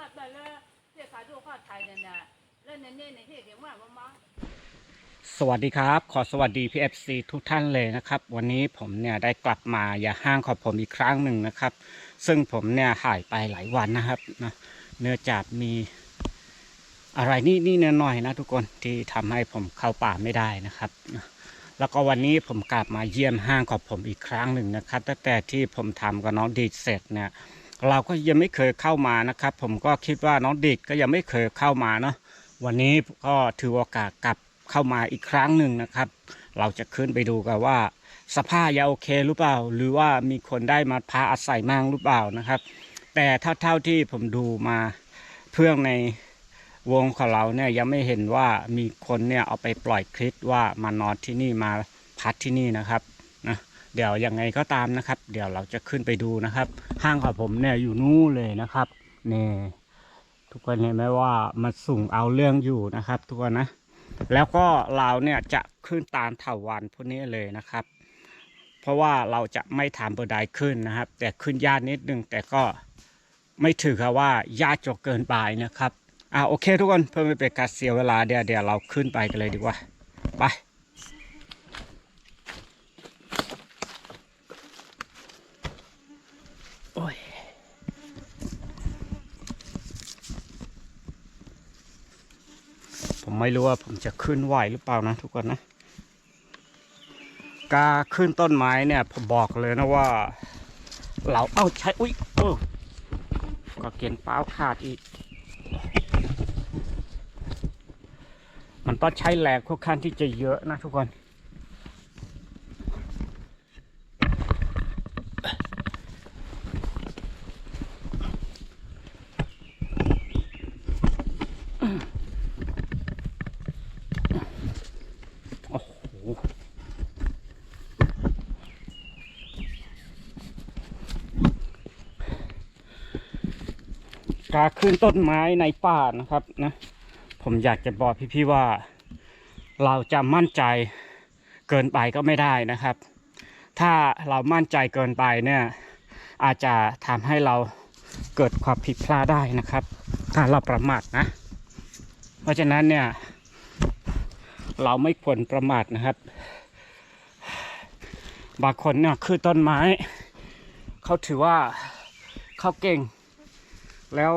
มาแต่ละเสียขาดูข้อไทยเนี่ยนะเล่นเน้นๆในที่เกี่ยวกับว่ามาสวัสดีครับ ขอสวัสดี PFC ทุกท่านเลยนะครับ วันนี้ผมเนี่ยได้กลับมาอย่าห้างของผมอีกครั้งหนึ่งนะครับ ซึ่งผมเนี่ยหายไปหลายวันนะครับนะเนื่องจากมีอะไรนี่นี่เนหน่อยนะทุกคนที่ทำให้ผมเข้าป่าไม่ได้นะครับนะแล้วก็วันนี้ผมกลับมาเยี่ยมห้างของผมอีกครั้งหนึ่งนะครับตั้งแต่ที่ผมทำกับน้องดีเสร็จเนี่ย เราก็ยังไม่เคยเข้ามานะครับ ผมก็คิดว่าน้องดิดก็ยังไม่เคยเข้ามาเนาะวันนี้ก็ถือโอกาสกลับเข้ามาอีกครั้งหนึ่งนะครับ เราจะขึ้นไปดูกันว่า สภาพยังโอเคหรือเปล่า หรือว่ามีคนได้มาพาอาศัยมั่งหรือเปล่านะครับ แต่เท่าๆที่ผมดูมาเพื่อนในวงของเราเนี่ยยังไม่เห็นว่ามีคนเนี่ยเอาไปปล่อยคลิปว่ามานอนที่นี่มาพักที่นี่นะครับ เดี๋ยวยังไงก็ตามนะครับ เดี๋ยวเราจะขึ้นไปดูนะครับ ห้างของผมเนี่ยอยู่นู่นเลยนะครับนี่ทุกคนเห็นไหมว่ามันสูงเอาเรื่องอยู่นะครับ ทุกคนนะ แล้วก็เราเนี่ยจะขึ้นตามเถาวันพวกนี้เลยนะครับ เพราะว่าเราจะไม่ทำบันไดขึ้นนะครับ แต่ขึ้นยากนิดนึงแต่ก็ไม่ถือกับว่ายากจนเกินไปนะครับอ่าโอเคทุกคนเพื่อไม่เป็นการเสียเวลาเดี๋ยวเดี๋ยวเราขึ้นไปกันเลยดีกว่า ไป โอ้ย ผม ไม่รู้ว่าผมจะขึ้นไหวหรือเปล่านะทุกคนนะ การขึ้นต้นไม้เนี่ยผมบอกเลยนะว่า เราเอ้าใช้อุ้ยเออก็เกียนเป้าขาดอีก มันต้องใช้แรงค่อนข้างที่จะเยอะนะทุกคน โอ้โห การขึ้นต้นไม้ในป่านะครับนะผมอยากจะบอกพี่ๆว่า เราจะมั่นใจเกินไปก็ไม่ได้นะครับ ถ้าเรามั่นใจเกินไปเนี่ยอาจจะทำให้เราเกิดความผิดพลาดได้นะครับ ถ้าเราประมาทนะ เพราะฉะนั้นเนี่ย เราไม่ควรประมาทนะครับ บางคนเนี่ยคือต้นไม้ เขาถือว่าเขาเก่ง แล้ว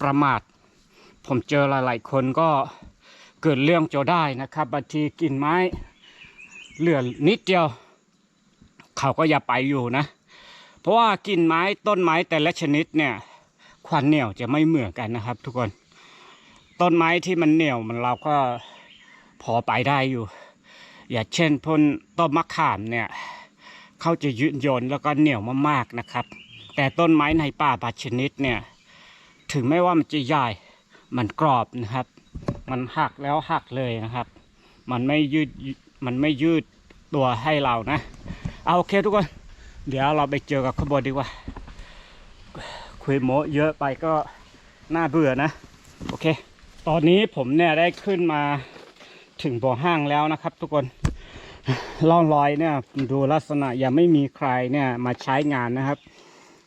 ประมาท ผมเจอหลาย ๆ คนก็เกิดเรื่องโจได้นะครับบางทีกิ่งไม้เหลือนิดเดียว เขาก็อย่าไปอยู่นะ เพราะว่ากิ่งไม้ต้นไม้แต่ละชนิดเนี่ยควันเหนียวจะไม่เหมือนกันนะครับ ทุกคน ต้นไม้ที่มันเหนียวมันเราก็พอไปได้อยู่ อย่างเช่นพ้นต้นมะขามเนี่ยเขาจะยืดยนแล้วก็เหนียวมากๆนะครับ แต่ต้นไม้ในป่าบางชนิดเนี่ยถึงไม่ว่ามันจะใหญ่มันกรอบนะครับ มันหักแล้วหักเลยนะครับ มันไม่ยืดมันไม่ยืดตัวให้เรานะเอาโอเคทุกคน เดี๋ยวเราไปเจอกับขบวนดีกว่า คุยโมเยอะไปก็น่าเบื่อนะโอเค ตอนนี้ผมเนี่ยได้ขึ้นมาถึงบ่อห้างแล้วนะครับ ทุกคนล่องรอยเนี่ยดูลักษณะยังไม่มีใครเนี่ยมาใช้งานนะครับ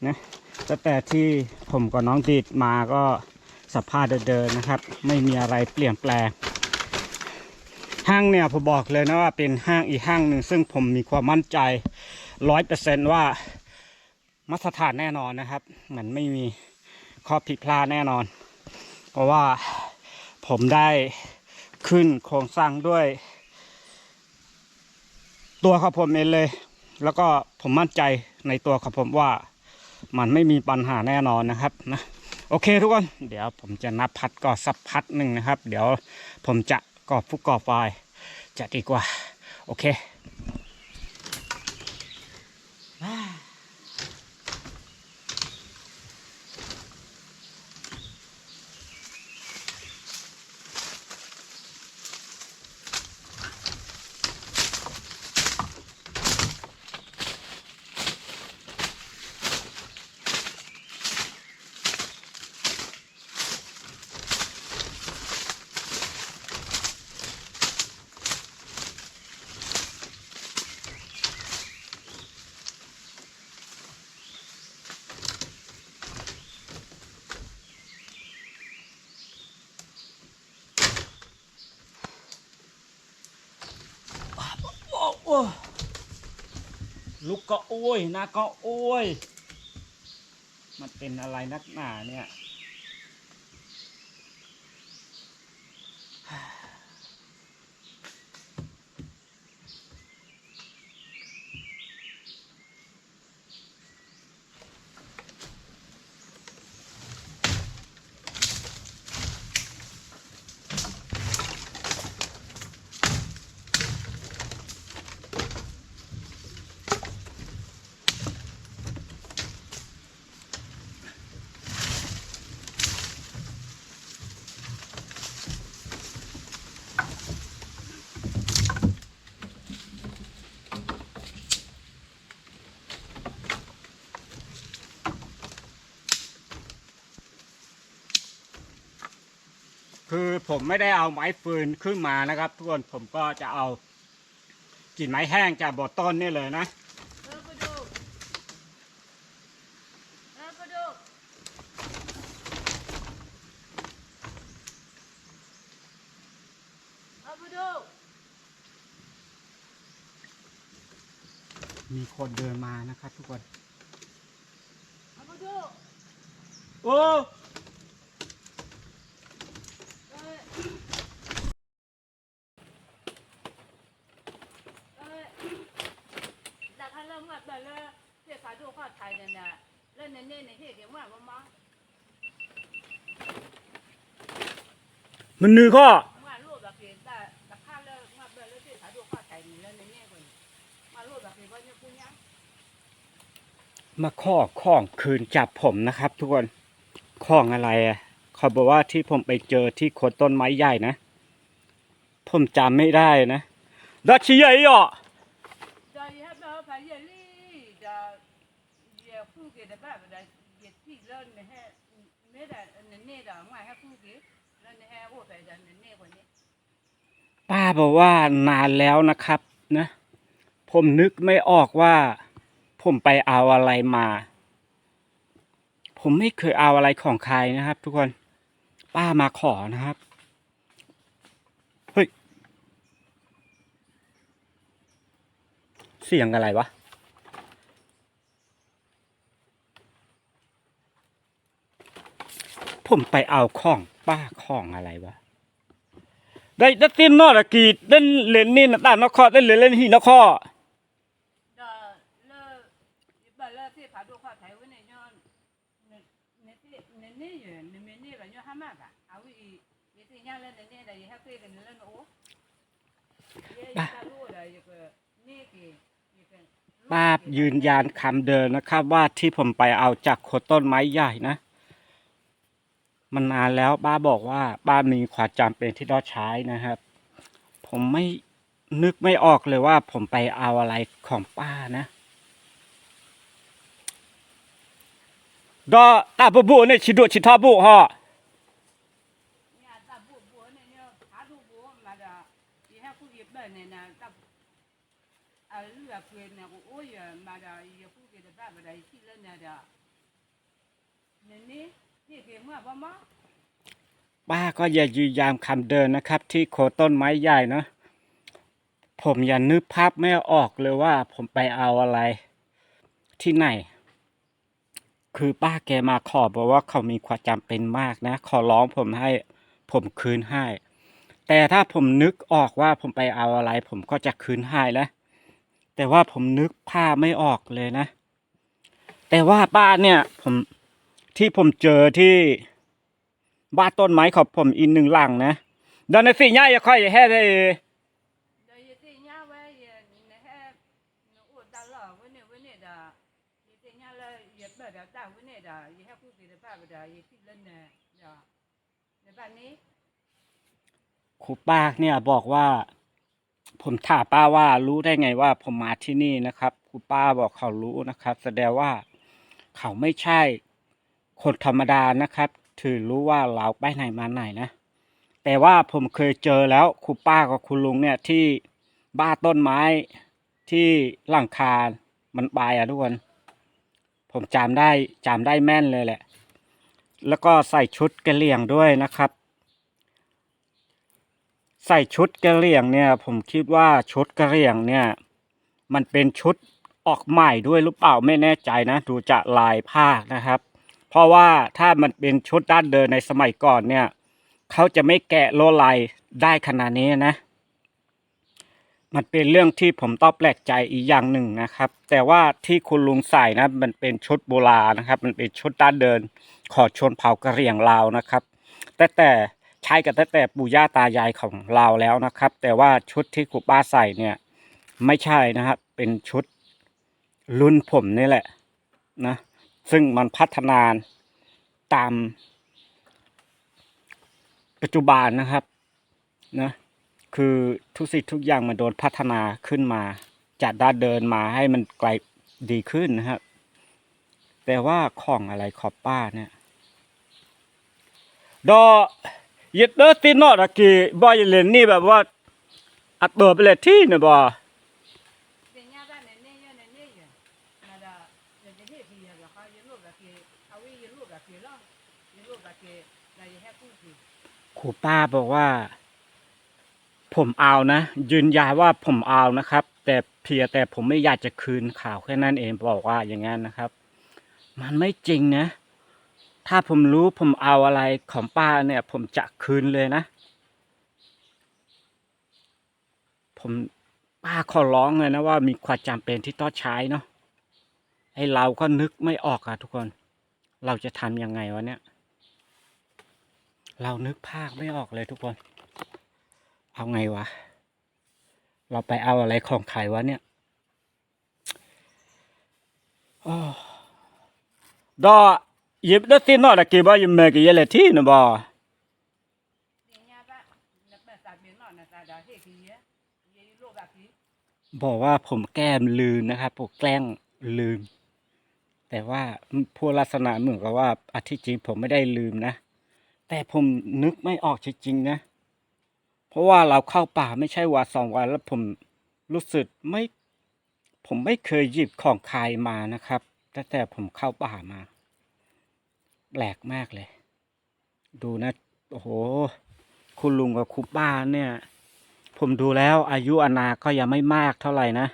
นะตั้งแต่ที่ผมกับน้องดีดมาก็สภาพเดินๆนะครับ ไม่มีอะไรเปลี่ยนแปลง ห้างเนี่ยผมบอกเลยนะว่าเป็นห้างอีกห้างหนึ่งซึ่งผมมีความมั่นใจร้อยเปอร์เซนต์ว่ามาตรฐานแน่นอนนะครับ เหมันไม่มีข้อผิดพลาดแน่นอน เพราะว่าผมได้ขึ้นโครงสร้างด้วย ตัวของผมเองเลย แล้วก็ผมมั่นใจในตัวของผมว่า มันไม่มีปัญหาแน่นอนนะครับนะโอเคทุกคนเดี๋ยวผมจะนับพัดก่อสับพัดหนึ่งนะครับ เดี๋ยวผมจะกรอบฟุกกรอบไฟล์จะดีกว่า โอเค ก็โอ้ยนะก็โอ้ย มันเป็นอะไรนักหนาเนี่ย คือ ผมไม่ได้เอาไม้ฟืนขึ้นมานะครับทุกคนผมก็จะเอากิ่นไม้แห้งจากบ่อต้นนี่เลยนะเออไปดูเออไปดูเอาดูมีคนเดินมานะครับทุกคนเอาดูโอ้อเออแต่ถ้าเริ่มว่าแบบเลยเสียขาดู ข้อไทยเนี่ยนะเล่นเน้นๆในที่เกี่ยวว่าบ้างมั้งมันนือก็ว่ารูปแบบเปลี่ยนแต่แต่ข้าเลิกว่าแบบเลยเสียขาดูข้อไทยนี่เล่นเน้นๆกว่ามารูปแบบเปลี่ยนว่าเนี่ยคุณยังมาข้อของคืนจับผมนะครับ ทุกคนของอะไรอะเขาบอกว่าที่ผมไปเจอที่โคนต้นไม้ใหญ่นะ ผมจำไม่ได้นะดัชใหญ่อะ da ya ba ba ye li da ye fu ge da ba da ye ti lo ne he me da ne ne da ma ha fu ge lo ne he wo ba da ne ne ko ne ป้าบอกว่านานแล้วนะครับนะ ผมนึกไม่ออกว่า ผมไปเอาอะไรมา ผมไม่เคยเอาอะไรของใครนะครับ ทุกคน ป้ามาขอนะครับ เฮ้ย เสียงอะไรวะ ผมไปเอาของป้าของอะไรวะได้ได้ตินนอตะกีดเล่นเล่นนี่นะตานครได้เล่นเล่นหีนคร da le ba le ti pa do kha thai wo ne nyo ne ne ti ne ne ye ne me ne ba nyo ha ma ba a wi ye ti nya le ne ne da ye ha ke ge ne le no ye ye da lu da ye ko ne ke ye ke ป้ายืนยันคำเดิมนะครับ ว่าที่ผมไปเอาจากโคนต้นไม้ใหญ่นะ มันนานแล้วป้าบอกว่าป้ามีความจำเป็นที่ต้องใช้นะครับ ผมไม่นึกไม่ออกเลยว่าผมไปเอาอะไรของป้านะดอตาบุบุเนี่ยชิดุชิทาบุฮะ nhà ta bu ป้าก็อย่ายืนยามคำเดินนะครับ ที่โคต้นไม้ใหญ่เนาะผมอย่านึกภาพไม่ออกเลยว่า ผมไปเอาอะไร ที่ไหน คือป้าแกมาขอบอกว่าเขามีความจำเป็นมากนะ ขอร้องผมให้ผมคืนให้ แต่ถ้าผมนึกออกว่าผมไปเอาอะไร ผมก็จะคืนให้นะแต่ว่าผมนึกภาพไม่ออกเลยนะ แต่ว่าป้าเนี่ยผม ที่ผมเจอที่บ้านต้นไม้ของผมอีกหนึ่งหลังนะเดอนสี่ย่าอย่าค่อยแห่ได้ครูป้าเนี่ยบอกว่า ผมถามป้าว่ารู้ได้ไงว่า ผมมาที่นี่นะครับครูป้าบอกเขารู้นะครับ แสดงว่าเขาไม่ใช่ คนธรรมดานะครับ ถือรู้ว่าเราไปไหนมาไหนนะ แต่ว่าผมเคยเจอแล้วครูป้ากับคุณลุงเนี่ยที่บ้านต้นไม้ที่หลังคา มันปลายอะทุกคน ผมจำได้จำได้แม่นเลยแหละ แล้วก็ใส่ชุดกระเหลี่ยงด้วยนะครับ ใส่ชุดกระเหลี่ยงเนี่ย ผมคิดว่าชุดกระเหลี่ยงเนี่ย มันเป็นชุดออกใหม่ด้วยหรือเปล่าไม่แน่ใจนะ ดูจากลายผ้านะครับ เพราะว่าถ้ามันเป็นชุดด้านเดินในสมัยก่อนเนี่ย เขาจะไม่แกะโลวลายได้ขนาดนี้นะ มันเป็นเรื่องที่ผมต้องแปลกใจอีกอย่างหนึ่งนะครับ แต่ว่าที่คุณลุงใส่นะ มันเป็นชุดโบราณนะครับ มันเป็นชุดด้านเดิน ขอชนเผ่ากระเหรี่ยงลาวนะครับ แต่แต่ใช้กันตั้งแต่ปู่ย่าตายายของเราแล้วนะครับ แต่ว่าชุดที่ครูป้าใส่เนี่ย ไม่ใช่นะครับ เป็นชุดรุ่นผมนี่แหละนะ ซึ่งมันพัฒนาตาม ปัจจุบันนะครับนะคือทุกสิ่งทุกอย่างมันโดนพัฒนาขึ้นมา จากด้านเดินมาให้มันไกลดีขึ้นนะครับ แต่ว่าของอะไรขอบป้าเนี่ยดอยึดเดอตีนอตะกี้บอยเลนนี่แบบว่าอัดเบอร์ไปเลยที่เนี่ยบ่တ ครูป้าบอกว่า ผมเอานะ ยืนยันว่าผมเอานะครับ แต่เพียงแต่ผมไม่อยากจะคืนข่าวแค่นั้นเองบอกว่าอย่างนั้นนะครับ มันไม่จริงนะ ถ้าผมรู้ผมเอาอะไรของป้าเนี่ย ผมจะคืนเลยนะ ผมป้าขอร้องเลยนะว่ามีความจำเป็นที่ต้องใช้เนาะไอเราก็นึกไม่ออกอะทุกคน เราจะทำยังไงวะเนี่ย เรานึกภาพไม่ออกเลยทุกคน เอาไงวะ เราไปเอาอะไรของขายวะเนี่ยดอยิบได้สินอตะกี้บ่ยิมเมกี้เลยที่นะบ่บอกว่าผมแก้มลืมนะครับผมแกล้งลืม แต่ว่าพูดลักษณะเหมือนกับว่าอธิจริงผมไม่ได้ลืมนะ แต่ผมนึกไม่ออกจริงๆนะ เพราะว่าเราเข้าป่าไม่ใช่วันสองวันแล้วผมรู้สึกไม่ ผมไม่เคยหยิบของใครมานะครับตั้งแต่ผมเข้าป่ามา แปลกมากเลย ดูนะ โอ้โห คุณลุงกับคุณป้าเนี่ย ผมดูแล้วอายุอนาก็ยังไม่มากเท่าไหร่นะ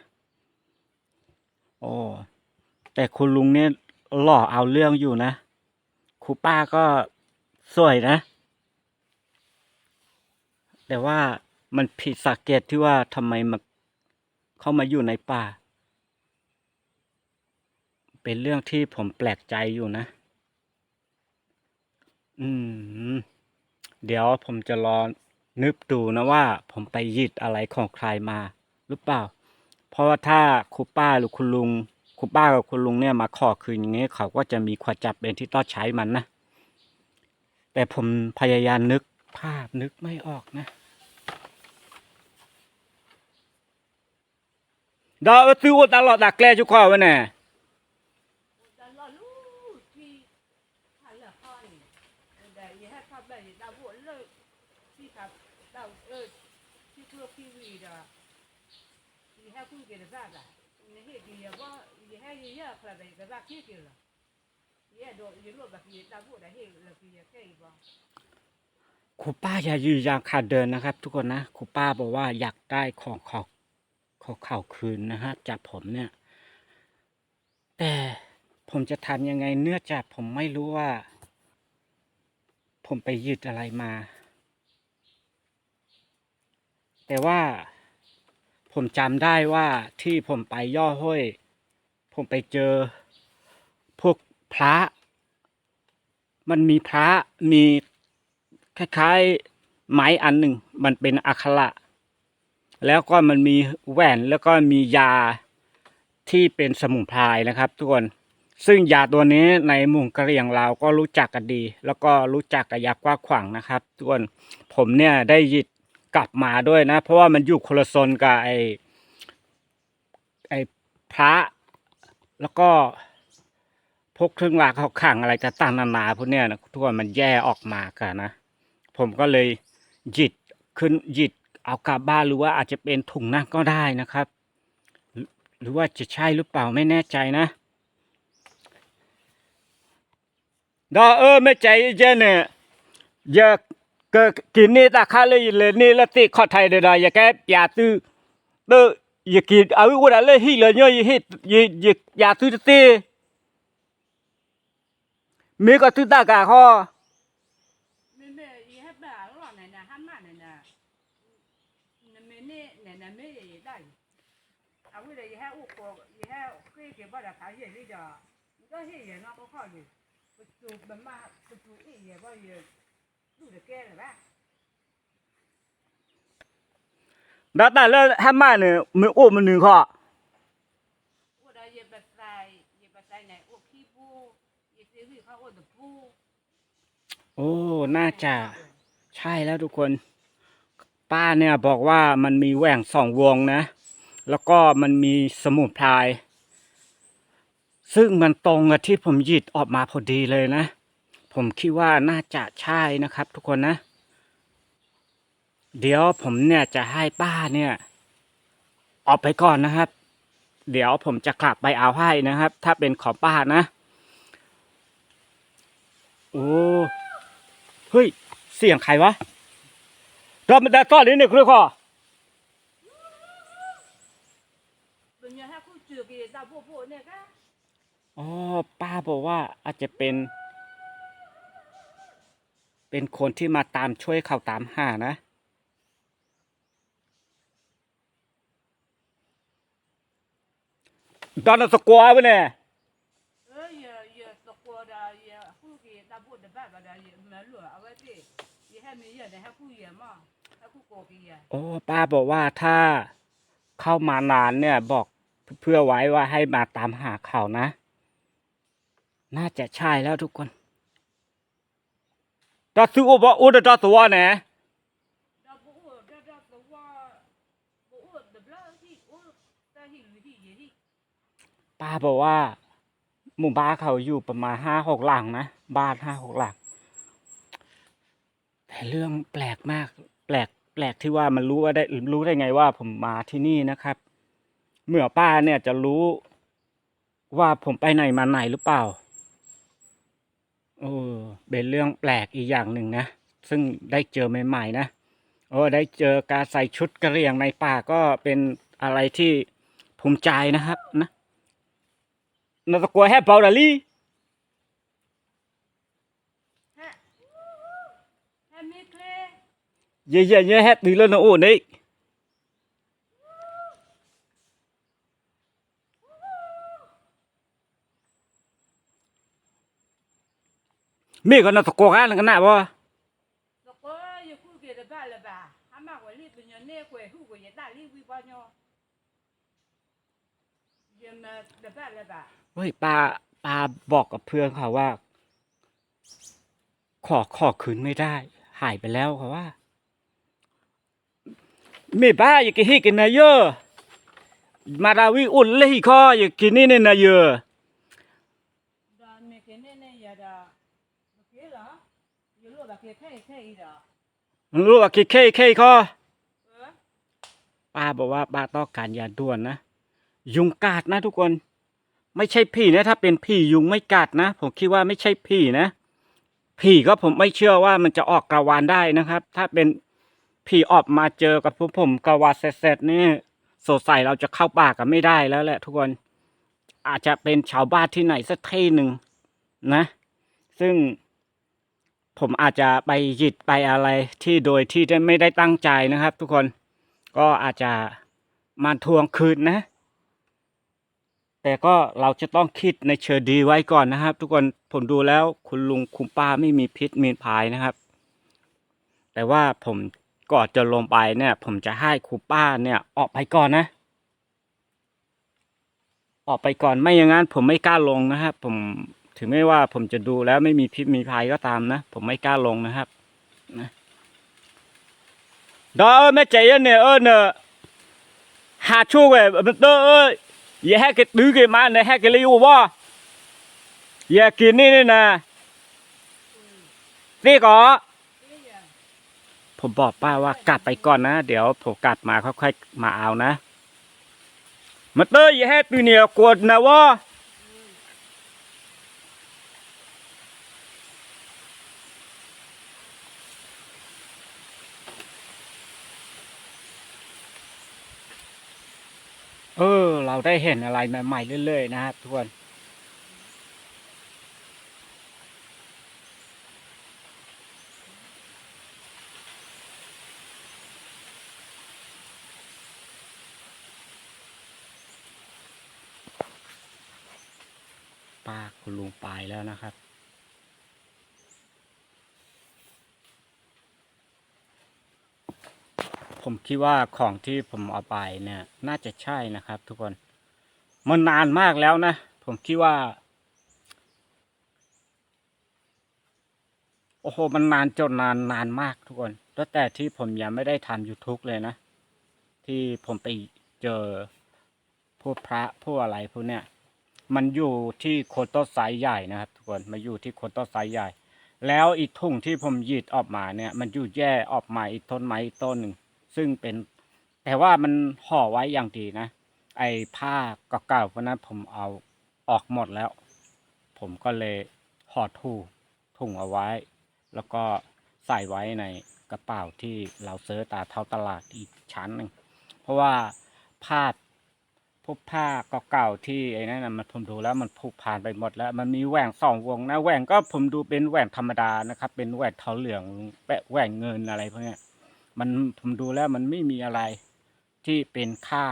โอ้ แต่คุณลุงเนี่ยหล่อเอาเรื่องอยู่นะครูป้าก็ สวยนะ แต่ว่ามันผิดสังเกตที่ว่าทำไมมาเข้ามาอยู่ในป่า เป็นเรื่องที่ผมแปลกใจอยู่นะ อืม เดี๋ยวผมจะรอนึกดูนะว่า ผมไปหยิดอะไรของใครมาหรือเปล่า เพราะว่าถ้าครูป้าหรือคุณลุงครูป้ากับคุณลุงเนี่ยมาขอคืนอย่างนี้เขาก็จะมีความจับเป็นที่ต้องใช้มันนะ แต่ผมพยายามนึกภาพนึกไม่ออกนะ ดาวซื้อวตลอดดักแกลจุกข้อวะเนี่ย你还会给他啥子？你还给也不，你还也要回来给他给给了。 ครูป้าอย่ายืนยางขาดเดินนะครับ ทุกคนนะครูป้าบอกว่าอยากได้ของเขาของเขาคืนนะฮะจากผมเนี่ย แต่ผมจะทำยังไงเนื่องจากผมไม่รู้ว่า ผมไปยึดอะไรมา แต่ว่าผมจำได้ว่าที่ผมไปย่อห้วยผมไปเจอ พระ มันมีพระมีคล้ายๆไม้อันหนึ่ง มันเป็นอักขระแล้วก็มันมีแหวนแล้วก็มียาที่เป็นสมุนไพรนะครับ ทุกคนซึ่งยาตัวนี้ในหมู่กะเหรี่ยงเราก็รู้จักกันดี แล้วก็รู้จักกับยากว้าขวางนะครับ ทุกคนผมเนี่ยได้ยิบกลับมาด้วยนะ เพราะว่ามันอยู่คนละโซนกับไอไอพระแล้วก็ พวกเครื่องรางเขาขังอะไรต่างๆนานาพวกเนี้ยนะทุกคนมันแย่ออกมากันนะ ผมก็เลยหยิบขึ้นหยิบเอากลับบ้านหรือว่าอาจจะเป็นถุงนั่งก็ได้นะครับ หรือว่าจะใช่หรือเปล่าไม่แน่ใจนะดอเออไม่ใจเจนเนี่ยอย่าเกิดกินนี่ตาข้าเลยเลยนี่ละติข้อไทยเดออย่าแกอย่าตื้อตื้ออย่ากินเอาไว้นอะไรฮิเลยเนี่ยอย่าฮิอย่าอ มีก็ตุ้ดากาคอห้แก่เหนนะม่ว้เลยยี่ห้อเรื่องเบบ้าก็เฮียนอกก็ข้ออยู่ประตูบันมาประตูอีเหี้ยบ่เยอะดูจะแก่เลยบ้าดาตาเล่มมาเนี่ยมันอ้วนมันหนึ่งข้อ โอ้ น่าจะใช่แล้วทุกคน ป้าเนี่ยบอกว่ามันมีแหว่งสองวงนะ แล้วก็มันมีสมุนไพรซึ่งมันตรงกับที่ผมหยิบออกมาพอดีเลยนะ ผมคิดว่าน่าจะใช่นะครับทุกคนนะ เดี๋ยวผมเนี่ยจะให้ป้าเนี่ย ออกไปก่อนนะครับ เดี๋ยวผมจะกลับไปเอาให้นะครับ ถ้าเป็นของป้านะ โอ้ ฮ้ย เสียงใครวะรอบมันได้ต้อนนี่เนี่ยคุณพ่ออ๋อป้าบอกว่าอาจจะเป็น เป็นคนที่มาตามช่วยเขาตามหานะดอนสกัวไปเนี่ย 爸爸的也没路，啊我这也还没有呢，还可以嘛，还可以过给也。 โอ้ ป้าบอกว่าถ้าเข้ามานานเนี่ย บอกเพื่อไว้ว่าให้มาตามหาเขานะ น่าจะใช่แล้วทุกคนตาซื้ออุบอุดตาตัวเนี่ย 那不我这这是我，不我的不了去，我在去旅去也去。 ป้าบอกว่า หมู่บ้านเขาอยู่ประมาณห้าหกหลังนะ บ้านห้าหกหลังแต่เรื่องแปลกมาก แปลกแปลกที่ว่ามันรู้ว่าได้รู้ได้ไงว่าผมมาที่นี่นะครับ เมื่อป้าเนี่ยจะรู้ว่าผมไปไหนมาไหนหรือเปล่าโอ้เป็นเรื่องแปลกอีกอย่างหนึ่งนะ ซึ่งได้เจอใหม่ๆนะโอ้ได้เจอการใส่ชุดกระเรียงในป่าก็เป็นอะไรที่ภูมิใจนะครับนะนาตะกัวแฮปเปาดาลี่ Dễ dễ nhớ hết thì lên nó ổn đấy. Mẹ còn nó có gái là cái nào không? เฮ้ยปลาปลาบอกกับเพื่อนเขาว่า ขอขอคืนไม่ได้ หายไปแล้วเขาว่า ม่บ้าอยู่กี่ฮิกินเยอะมาดาวิอุ่นเลยข้ออยู่กินนี่เนี่ยนะเยอะรู้ว่าแค่แคเคคอป้าบอกว่าป้าต้องการยาด่วนนะ ยุงกัดนะทุกคน ไม่ใช่ผีนะ ถ้าเป็นผียุงไม่กัดนะ ผมคิดว่าไม่ใช่ผีนะผีก็ผมไม่เชื่อว่ามันจะออกกระวานได้นะครับ ถ้าเป็น ผีออกมาเจอกับพวกผมกระวานเสร็จๆนี่สดใสเราจะเข้าป่ากันไม่ได้แล้วแหละทุกคน อาจจะเป็นชาวบ้านที่ไหนสักที่หนึ่งนะ ซึ่งผมอาจจะไปหยิดไปอะไรที่โดยที่ได้ไม่ได้ตั้งใจนะครับ ทุกคนก็อาจจะมาทวงคืนนะ แต่ก็เราจะต้องคิดในเชิงดีไว้ก่อนนะครับ ทุกคนผมดูแล้วคุณลุงคุณป้าไม่มีพิษมีภัยนะครับ แต่ว่าผม ก่อนจะลงไปเนี่ย ผมจะให้คุณป้าเนี่ยออกไปก่อนนะ ออกไปก่อนไม่อย่างนั้น ผมไม่กล้าลงนะครับ ผมถึงไม่ว่าผมจะดูแล้วไม่มีพิษมีภัยก็ตามนะ ผมไม่กล้าลงนะครับนะดอเอแม่ใจเนี่ยเออเนี่ยหาชูเว้ยมันเตอเอ้ยอย่าให้กดื้อกมาเนี่ยให้กเลยอว่าอย่ากินนี่นี่นะนี่ก็这也， ผมบอกป้าว่ากลับไปก่อนนะ เดี๋ยวผมกลับมาค่อยๆมาเอานะมาเตออย่าให้ตัวเนี่ยกดนะว่าเออ เราได้เห็นอะไรใหม่ๆเรื่อยๆนะครับทุกคน ป้าคุณลุงไปแล้วนะครับ ผมคิดว่าของที่ผมเอาไปเนี่ย น่าจะใช่นะครับ ทุกคนมันนานมากแล้วนะ ผมคิดว่า โอ้โห มันนานจนนานนานมากทุกคนตั้งแต่ที่ผมยังไม่ได้ทำ YouTube เลยนะ ที่ผมไปเจอพวกพระพวกอะไรพวกเนี้ย มันอยู่ที่โคนต้นไทรใหญ่นะครับ ทุกคนมาอยู่ที่โคนต้นไทรใหญ่ แล้วอีกทุ่งที่ผมหยิดออกมาเนี่ย มันอยู่แย่ออกมาอีกต้นไม้อีกต้นหนึ่งซึ่งเป็น แต่ว่ามันห่อไว้อย่างดีนะ ไอ้ผ้าเก่าๆพวกนั้นผมเอาออกหมดแล้ว ผมก็เลยห่อถุงถุงเอาไว้ แล้วก็ใส่ไว้ในกระเป๋าที่เราเซื้อตาเท่าตลาดอีกชั้นหนึ่งเพราะว่าผ้า พวกผ้าเก่าๆที่ไอ้นั่นนะมันผมดูแล้วมันผุผ่านไปหมดแล้ว มันมีแหว่งสองวงนะแหว่งก็ผมดูเป็นแหว่งธรรมดานะครับ เป็นแหว่งเทาเหลืองแปะแหว่งเงินอะไรพวกนี้มันผมดูแล้วมันไม่มีอะไรที่เป็นค่า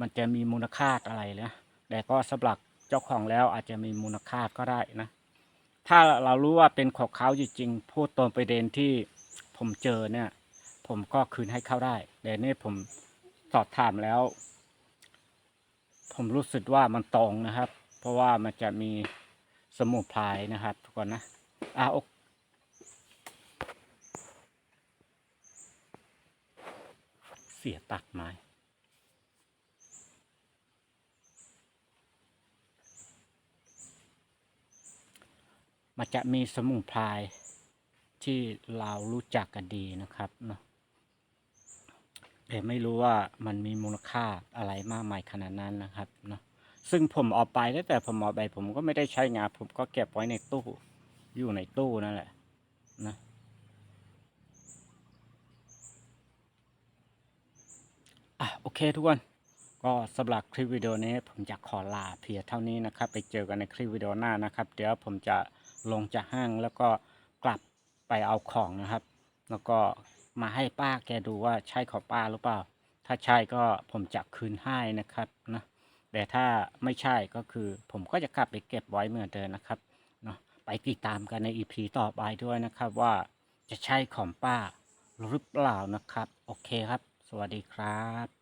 มันจะมีมูลค่าอะไรนะแต่ก็สำหรับเจ้าของแล้วอาจจะมีมูลค่าก็ได้นะ ถ้าเรารู้ว่าเป็นของเขาจริงๆพูดตรงประเด็นที่ผมเจอเนี่ย ผมก็คืนให้เขาได้แต่นี่ผมสอบถามแล้ว ผมรู้สึกว่ามันตรงนะครับ เพราะว่ามันจะมีสมุนไพรนะครับ ทุกคนนะอะโอเสียตัดไม้มันจะมีสมุนไพรที่เรารู้จักกันดีนะครับเนาะ แต่ไม่รู้ว่ามันมีมูลค่าอะไรมากมายขนาดนั้นนะครับเนาะซึ่งผมเอาไปตั้งแต่ผมเอาไปผมก็ไม่ได้ใช้งาน ผมก็เก็บไว้ในตู้ อยู่ในตู้นั่นแหละนะอะโอเคทุกคนก็สำหรับคลิปวิดีโอนี้ผมจะขอลาเพียงเท่านี้นะครับ ไปเจอกันในคลิปวิดีโอหน้านะครับ เดี๋ยวผมจะลงจากห้างแล้วก็กลับไปเอาของนะครับ แล้วก็ มาให้ป้าแกดูว่าใช่ของป้าหรือเปล่า ถ้าใช่ก็ผมจะคืนให้นะครับนะแต่ถ้าไม่ใช่ก็คือผมก็จะกลับไปเก็บไว้เหมือนเดิมนะครับเนาะไปติดตามกันในอีพีต่อไปด้วยนะครับว่าจะใช่ของป้าหรือเปล่านะครับ โอเคครับ สวัสดีครับ